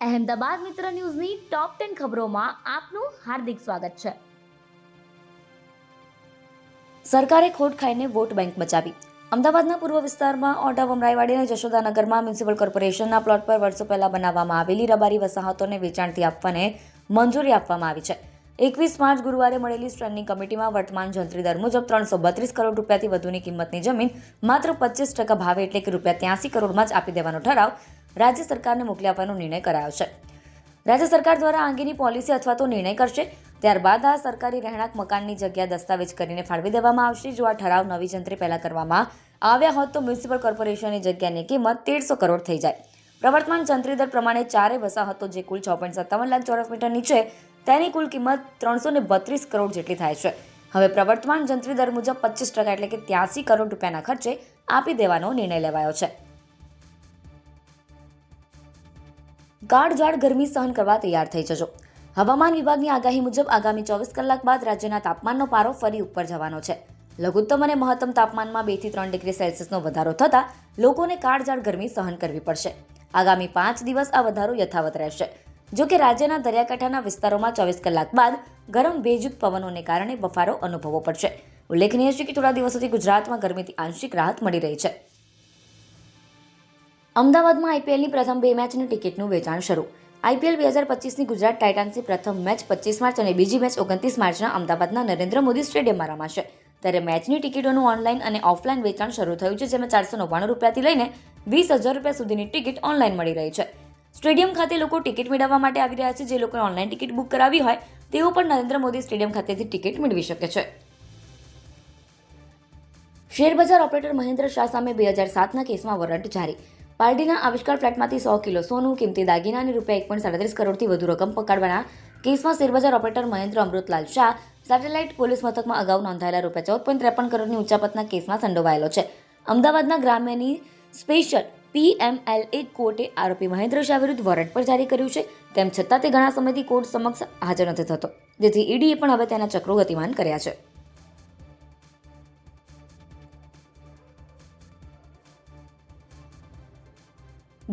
અહેમદાબાદ મિત્ર ન્યૂઝની top ten ખબરોમાં આપનું હાર્દિક સ્વાગત છે. સરકારે ખોટ ખાઈને વોટ બેંક બચાવી. અમદાવાદના પૂર્વ વિસ્તારમાં ઓટા વમરાઈવાડી અને જશોદાનગરમાં મ્યુનિસિપલ કોર્પોરેશનના પ્લોટ પર વર્ષો પહેલા બનાવવામાં આવેલી રબારી વસાહતોને વેચાણથી આપવાને મંજૂરી આપવામાં આવી છે. એકવીસ માર્ચ ગુરુવારે મળેલી સ્ટેન્ડિંગ કમિટીમાં વર્તમાન જંત્રી દર મુજબ ત્રણસો બત્રીસ કરોડ રૂપિયાથી વધુની કિંમતની જમીન માત્ર પચીસ ટકા ભાવે એટલે કે રૂપિયા ત્યાસી કરોડમાં જ આપી દેવાનો ઠરાવ રાજ્ય સરકારને મોકલી આપવાનો નિર્ણય કરાયો છે. રાજ્ય સરકાર દ્વારા આ અંગેની પોલિસી અથવા તો નિર્ણય કરશે, ત્યારબાદ આ સરકારી રહેણાંક મકાનની જગ્યા દસ્તાવેજ કરીને ફાળવી દેવામાં આવશે. જો આ ઠરાવ નવી જંત્રી પહેલાં કરવામાં આવ્યા હોત, તો મ્યુનિસિપલ કોર્પોરેશનની જગ્યાની કિંમત તેરસો કરોડ થઈ જાય. પ્રવર્તમાન જંત્રી દર પ્રમાણે ચારે વસાહતો જે કુલ છ પોઈન્ટ સત્તાવન લાખ ચોરસ મીટરની છે તેની કુલ કિંમત ત્રણસો ને બત્રીસ કરોડ જેટલી થાય છે. હવે પ્રવર્તમાન જંત્રી દર મુજબ પચીસ ટકા એટલે કે ત્યાસી કરોડ રૂપિયાના ખર્ચે આપી દેવાનો નિર્ણય લેવાયો છે. કાળઝાળ ગરમી સહન કરવા તૈયાર થઈ જજો. હવામાન વિભાગની આગાહી મુજબ આગામી ચોવીસ કલાક બાદ રાજ્યના તાપમાનનો પારો ફરી ઉપર જવાનો છે. લઘુત્તમ અને મહત્તમ તાપમાનમાં બેથી ત્રણ ડિગ્રી સેલ્સિયસનો વધારો થતાં લોકોને કાળઝાળ ગરમી સહન કરવી પડશે. આગામી પાંચ દિવસ આ વધારો યથાવત રહેશે. જો કે રાજ્યના દરિયાકાંઠાના વિસ્તારોમાં ચોવીસ કલાક બાદ ગરમ ભેજયુક્ત પવનોને કારણે બફારો અનુભવવો પડશે. ઉલ્લેખનીય છે કે થોડા દિવસોથી ગુજરાતમાં ગરમીથી આંશિક રાહત મળી રહી છે. અમદાવાદમાં આઈપીએલની પ્રથમ બે મેચની ટિકિટનું વેચાણ શરૂ. આઈપીએલ બે હજાર પચીસની ગુજરાત ટાઇટન્સની પ્રથમ મેચ પચીસ માર્ચ અને બીજી મેચ ઓગણત્રીસ માર્ચના અમદાવાદના નરેન્દ્ર મોદી સ્ટેડિયમમાં રમાશે. ત્યારે મેચની ટિકિટોનું ઓનલાઈન અને ઓફલાઈન વેચાણ શરૂ થયું છે, જેમાં ચારસો નવ્વાણું રૂપિયાથી લઈને વીસ હજાર રૂપિયા સુધીની ટિકિટ ઓનલાઈન મળી રહી છે. સ્ટેડિયમ ખાતે લોકો ટિકિટ મેળવવા માટે આવી રહ્યા છે, જે લોકોએ ઓનલાઈન ટિકિટ બુક કરાવી હોય, તેઓ પણ નરેન્દ્ર મોદી સ્ટેડિયમ ખાતેથી ટિકિટ મેળવી શકે છે. શેરબજાર ઓપરેટર મહેન્દ્ર શાહ સામે બે હજાર સાતના કેસમાં વોરંટ જારી. પાર્ટીના આવિષ્કાર ફ્લેટમાંથી સો કિલો સોનું, કિંમતી દાગીના અને રૂપિયા એક પોઈન્ટ સાડત્રીસ કરોડથી વધુ રકમ પકડવાના કેસમાં શેરબજાર operator Mahendra Amrutlal Shah satellite police મથકમાં અગાઉ નોંધાયેલા રૂપિયા ચૌદ પોઈન્ટ ત્રેપન કરોડની ઉચ્ચાપતના કેસમાં સંડોવાયેલો છે. અમદાવાદના ગ્રામ્યની સ્પેશિયલ પીએમએલએ કોર્ટે આરોપી મહેન્દ્ર શાહ વિરુદ્ધ વોરંટ પર જારી કર્યું છે. તેમ છતાં તે ઘણા સમયથી કોર્ટ સમક્ષ હાજર નથી થતો. જેથી ઈડીએ પણ હવે તેના ચક્રો ગતિમાન કર્યા છે.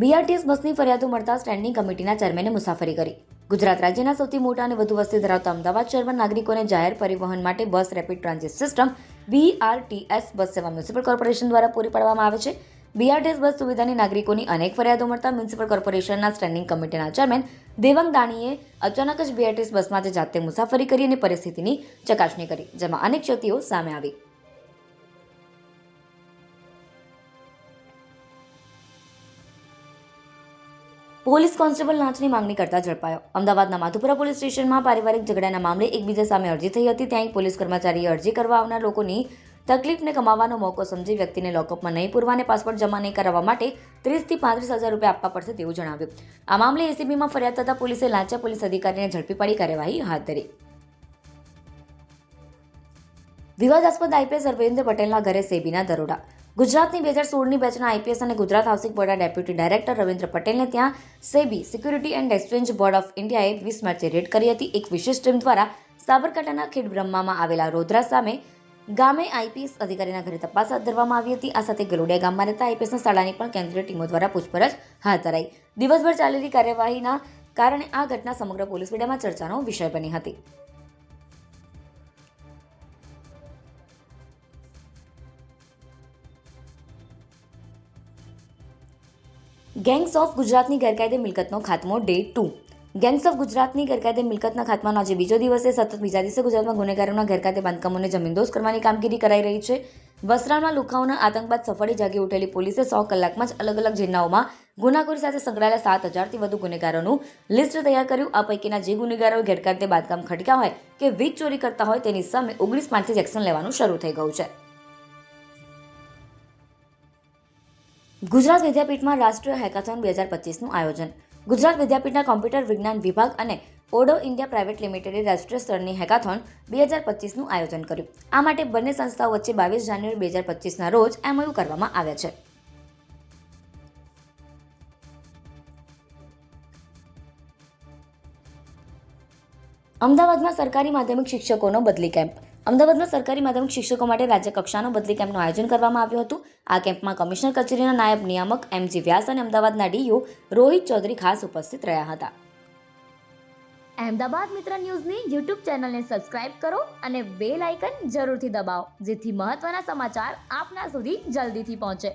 બીઆરટીએસ બસની ફરિયાદો મળતા સ્ટેન્ડિંગ કમિટીના ચેરમેને મુસાફરી કરી. ગુજરાત રાજ્યના સૌથી મોટા અને વધુ વસ્તી ધરાવતા અમદાવાદ શહેરમાં નાગરિકોને જાહેર પરિવહન માટે bus rapid transit system, BRTS bus સેવા મ્યુનિસિપલ કોર્પોરેશન દ્વારા પૂરી પાડવામાં આવે છે. બીઆરટીએસ બસ સુવિધાની નાગરિકોની અનેક ફરિયાદો મળતા મ્યુનિસિપલ કોર્પોરેશનના સ્ટેન્ડિંગ કમિટીના ચેરમેન દેવંગ દાણીએ અચાનક જ બીઆરટીએસ બસમાં જાતે મુસાફરી કરી અને પરિસ્થિતિની ચકાસણી કરી, જેમાં અનેક ક્ષતિઓ સામે આવી. પોલીસ કોન્સ્ટેબલ લાંચની માંગણી કરતા ઝડપાયો. અમદાવાદના માધુપુરા પોલીસ સ્ટેશનમાં પારિવારિક ઝઘડાના મામલે એકબીજા સામે અરજી થઈ હતી. ત્યાં એક પોલીસ કર્મચારીએ અરજી કરવા આવનાર લોકોની તકલીફને કમાવાનો મોકો સમજી વ્યક્તિને લોકઅપમાં નહીં પૂરવાને પાસપોર્ટ જમા નહીં કરાવવા માટે ત્રીસથી પાંત્રીસ હજાર રૂપિયા આપવા પડશે તેવું જણાવ્યું. આ મામલે એસીબીમાં ફરિયાદ થતાં પોલીસે લાંચા પોલીસ અધિકારીને ઝડપી પાડી કાર્યવાહી હાથ ધરી. વિવાદાસ્પદ આઈપીએસ અરવિંદ પટેલના ઘરે સેબીના દરોડા. ગુજરાતની બે હજાર સોળની બેચના આઈપીએસ અને ગુજરાત હાઉસિંગ બોર્ડના ડેપ્યુટી ડાયરેક્ટર રવિન્દ્ર પટેલને ત્યાં SEBI security and exchange board of ઇન્ડિયાએ વીસ માર્ચે રેડ કરી હતી. એક વિશેષ ટીમ દ્વારા સાબરકાંઠાના ખેડબ્રહ્મામાં આવેલા રોધરા સામે ગામે આઈપીએસ અધિકારીના ઘરે તપાસ હાથ ધરવામાં આવી હતી. આ સાથે ગલુડિયા ગામમાં રહેતા આઈપીએસના શાળાની પણ કેન્દ્રીય ટીમો દ્વારા પૂછપરછ હાથ ધરાઈ. દિવસભર ચાલેલી કાર્યવાહીના કારણે આ ઘટના સમગ્ર પોલીસ મીડિયામાં ચર્ચાનો વિષય બની હતી. ગેંગ્સ ઓફ ગુજરાતની ગેરકાયદે મિલકતનો ખાત્મો ડે ટુ ગેંગ્સ ઓફ ગુજરાતની ગેરકાયદે મિલકતના ખાતમાનો આજે બીજો દિવસે સતત બીજા દિવસે ગુજરાતમાં ગુનેગારોના ગેરકાયદે બાંધકામોને જમીનદોસ્ત કરવાની કામગીરી કરાઈ રહી છે. વસ્ત્રાલમાં લુખાઓના આતંકવાદ સફળી જાગી ઉઠેલી પોલીસે સો કલાકમાં જ અલગ અલગ જિલ્લાઓમાં ગુનાખોરી સાથે સંકળાયેલા સાત હજારથી વધુ ગુનેગારોનું લિસ્ટ તૈયાર કર્યું. આ પૈકીના જે ગુનેગારો ગેરકાયદે બાંધકામ ખટક્યા હોય કે વીજ ચોરી કરતા હોય તેની સામે ઓગણીસ માર્ચથી એક્શન લેવાનું શરૂ થઈ ગયું છે. ગુજરાત વિદ્યાપીઠમાં રાષ્ટ્રીય હેકાથોન બે હજાર પચીસનું આયોજન. ગુજરાત વિદ્યાપીઠના કોમ્પ્યુટર વિજ્ઞાન વિભાગ અને ઓડો ઇન્ડિયા પ્રાઇવેટ લિમિટેડે રાષ્ટ્રીય સ્તરની હેકાથોન બે હજાર પચીસનું આયોજન કર્યું. આ માટે બંને સંસ્થાઓ વચ્ચે બાવીસ જાન્યુઆરી બે હજાર પચીસના રોજ એમઓયુ કરવામાં આવ્યા છે. અમદાવાદમાં સરકારી માધ્યમિક શિક્ષકોનો બદલી કેમ્પ. અમદાવાદમાં સરકારી માધ્યમિક શિક્ષકો માટે રાજ્ય કક્ષાનો બદલી કેમ્પનું આયોજન કરવામાં આવ્યું હતું. આ કેમ્પમાં કમિશનર કચેરીના નાયબ નિયામક એમજી વ્યાસ અને અમદાવાદના ડીઓ રોહિત ચૌધરી ખાસ ઉપસ્થિત રહ્યા હતા. અહેમદાબાદ મિત્ર ન્યૂઝની યુટ્યુબ ચેનલને સબસ્ક્રાઇબ કરો અને બેલ આઇકન જરૂરથી દબાવો, જેથી મહત્ત્વના સમાચાર આપના સુધી જલ્દીથી પહોંચે.